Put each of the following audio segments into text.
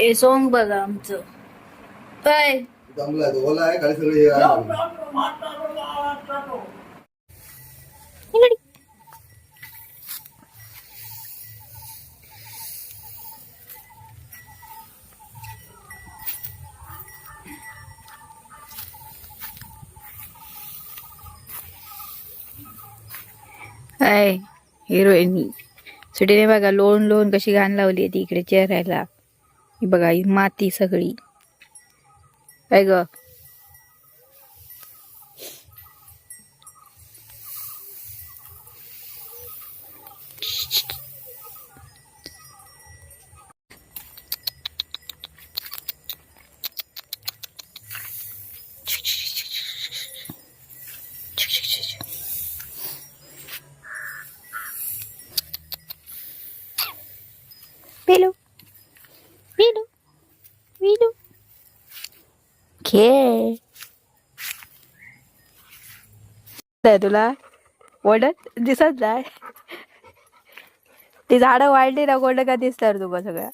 हे सॉंग बघा आमचं. काय? जमला तो ओला आहे खाली सगळे हे आहे. काय हिरोईन सुटीने बघा लोन लोन कशी घाण लावली ती इकडे चेहऱ्याला. बघा ही माती सगळी. काय ग पिलू पिलू पिलू खेळ तुला? ओढत दिसत नाही ती झाडं वाढली ना गोड का दिसतात तुका सगळ्या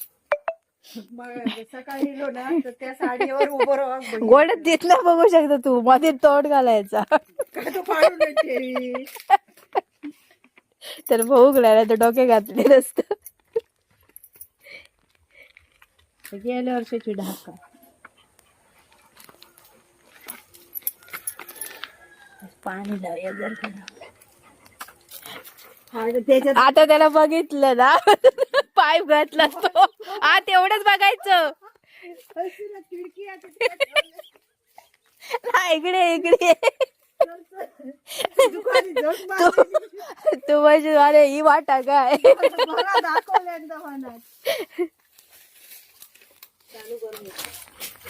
सकाळी गेलो ना तर त्या साडीवर उभं राहा गोडत तिथलं बघू शकतो तू. मध्ये तोड घालायचा. तर भोगला तर डोके घातले नसतं. गेल्या वर्षाची ढाका. पाणी लावूया जर आता त्याला बघितलं ना. पाईप घातला तो. आ तेवढंच बघायचं. हा, इकडे इकडे. तू म्हणजे अरे ही वाटा काय?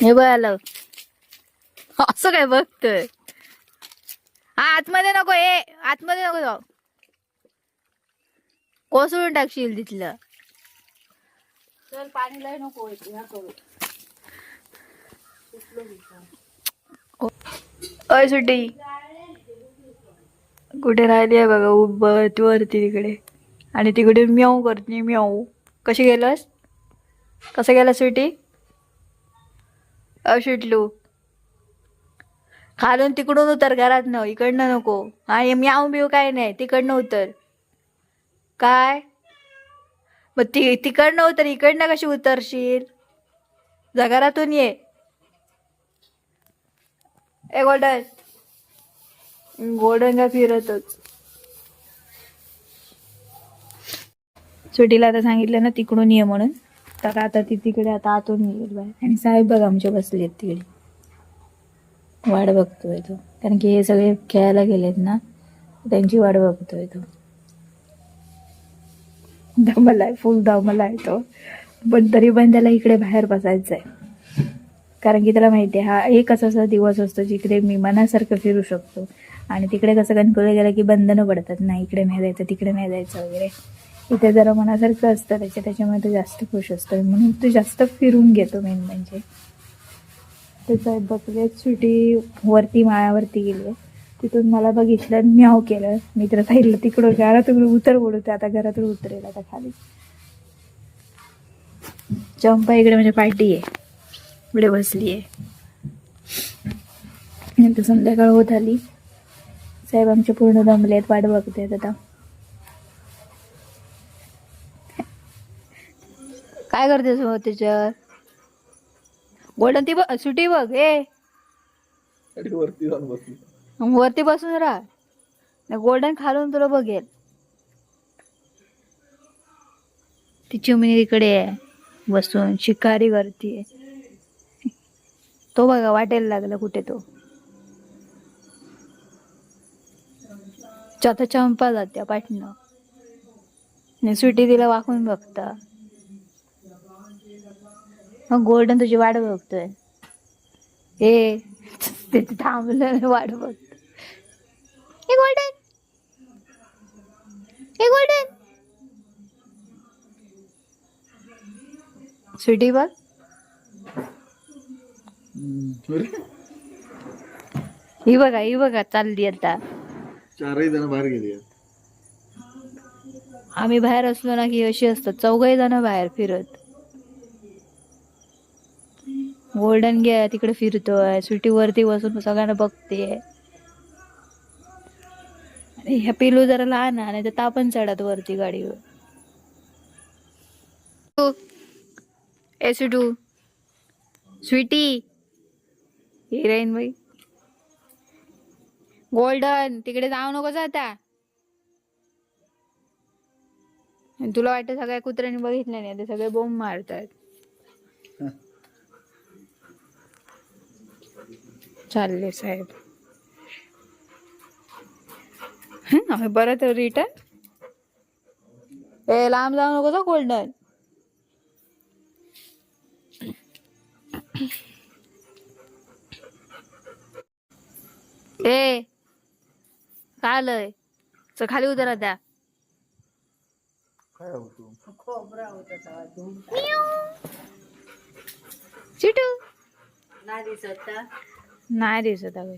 हे बघ आलं. असं काय बघतोय? हा आतमध्ये नको ए आतमध्ये नको जाऊ. कोसळून टाकशील तिथलं. चल पाणी लय नको अय सुट्टी. कुठे राहिली आहे बघा उभत वरती तिकडे. आणि तिकडे म्याऊ करते म्याऊ. कशी गेलास? कसं गेला सुटी अ खालून तिकडून उतर घरात न इकडनं नको. आणि म्याऊ बिव काय नाही. तिकडनं उतर. काय? मग ती तिकडनं उतर. इकडनं कशी उतरशील? जा घरातून ये. ए गोल्डन. गोल्डन का फिरतच? सुटीला आता सांगितलं ना तिकडून ये म्हणून. तर आता ती तिकडे आता आतून येईल बाहेर. आणि साहेब बघ आमच्या बसले आहेत तिकडे. वाट बघतोय तो. कारण की हे सगळे खेळायला गेलेत ना त्यांची वाट बघतोय तो. दमलाय फुल दमलाय तो. पण तरी पण त्याला इकडे बाहेर बसायचं आहे कारण की त्याला माहिती आहे हा एक असा असा दिवस असतो जिकडे मी मनासारखं फिरू शकतो. आणि तिकडे कसं कणकवलं गेलं की बंधनं पडतात. ना इकडे नाही जायचं तिकडे नाही जायचं वगैरे. इथे जरा मनासारखं असतं त्याच्या त्याच्यामुळे तो जास्त खुश असतो. म्हणून तो जास्त फिरून घेतो मेन म्हणजे. त्याचा बघले सुटी वरती माळ्यावरती गेले. तिथून मला बघितलं म्याव केलं. मी तर सांगितलं तिकडं घरातून उतर बोलवते आता घरातून उतरेल आता खाली. चंपा इकडे म्हणजे पार्टी आहे. इकडे बसली आहे. नंतर संध्याकाळ होत आली. साहेब आमचे पूर्ण दमले आहेत. वाट बघतायत आता. काय करतेस मग त्याच्यावर गोल्डन ती बघ सुटी बघ ए. वरती जाऊन बसली. मग वरती बसून राहा. गोल्डन खालून तुला बघेल. ती चिमणी तिकडे आहे बसून शिकारी करते तो बघा वाटेल लागला कुठे तो. चौथा चंपा जात्या पाठनं. सुटी तिला वाकून बघता. मग गोल्डन तुझी वाट बघतोय. ए तिथे थांबलं वाट बघतो हे गोल्डन! हे गोल्डन! स्वीटी बघ. ही बघा ही बघा चालली आता. चारही जण बाहेर गेली. आम्ही बाहेर असलो ना की अशी असतात. चौघही जण बाहेर फिरत. गोल्डन गे तिकडे फिरतोय. सुटीवरती बसून सगळ्यांना बघते. ह्या पिलू जरा लहान आहे नाही तर तापण चढत वरती गाडीवर. S to. स्वीटी. हिराईन बाई. गोल्डन तिकडे जाऊ नकोस आता. तुला वाटतं सगळ्या कुत्र्यांनी बघितलं नाही ते सगळे बोंब मारतात. चालले साहेब. हं, आम्ही परत रिटर्न ए लांब जाऊ नको गोल्डन. ए काय आलंय? चल खाली उतर आता काय होतो चिटू. नाही दिसत? नाही दिसत अगं.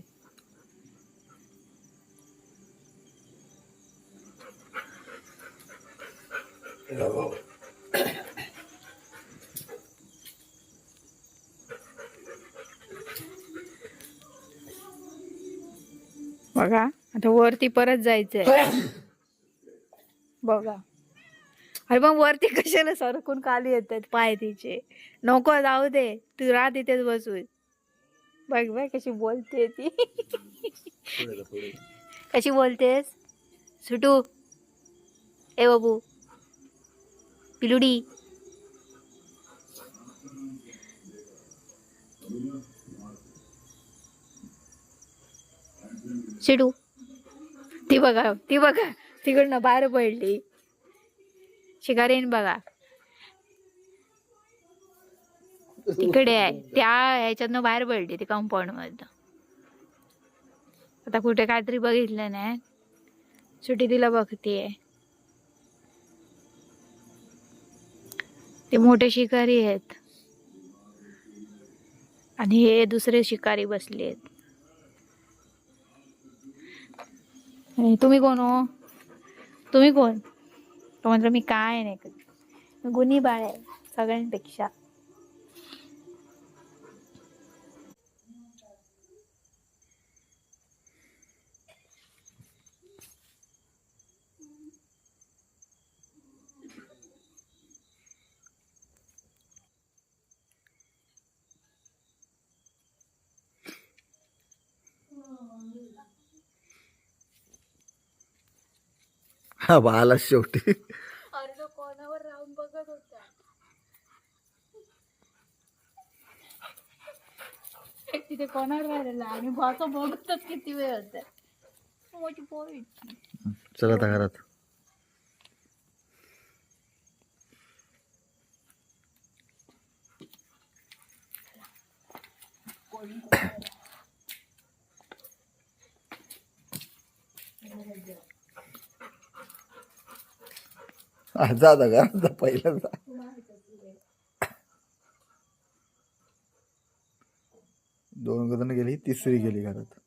बघा आता वरती परत जायचंय. बघा. अरे मग वरती कशाला सरकून खाली येतात पाय तिचे नको जाऊ दे तू राह तिथेच बसून. बघ बघ कशी बोलते ती. कशी बोलतेस? सुटू. ए बाबू. पिलुडी. शिडू ती बघा ती बघा. तिकडनं बाहेर पडली. शिकारीन बघा. तिकडे आहे. त्या ह्याच्यातनं बाहेर पडली ती कंपाऊंड मधनं. आता कुठे काहीतरी बघितलं नाही. सुटी तिला बघतीये. ते मोठे शिकारी आहेत. आणि हे दुसरे शिकारी बसले आहेत. तुम्ही कोण हो? तुम्ही कोण? तो म्हटलं मी काय नाही. गुन्ही बाळ आहे सगळ्यांपेक्षा. हा बाला शेवटी. अरे तो कोणावर राहून बघत होता तिथे कोणावर राहिलेला? आणि भाचा बघतच किती वेळ होता मोठी पोरी चला आता घरात. हा, जा आता घरात जा पहिला जा दोन जण गेली तिसरी गेली घरात.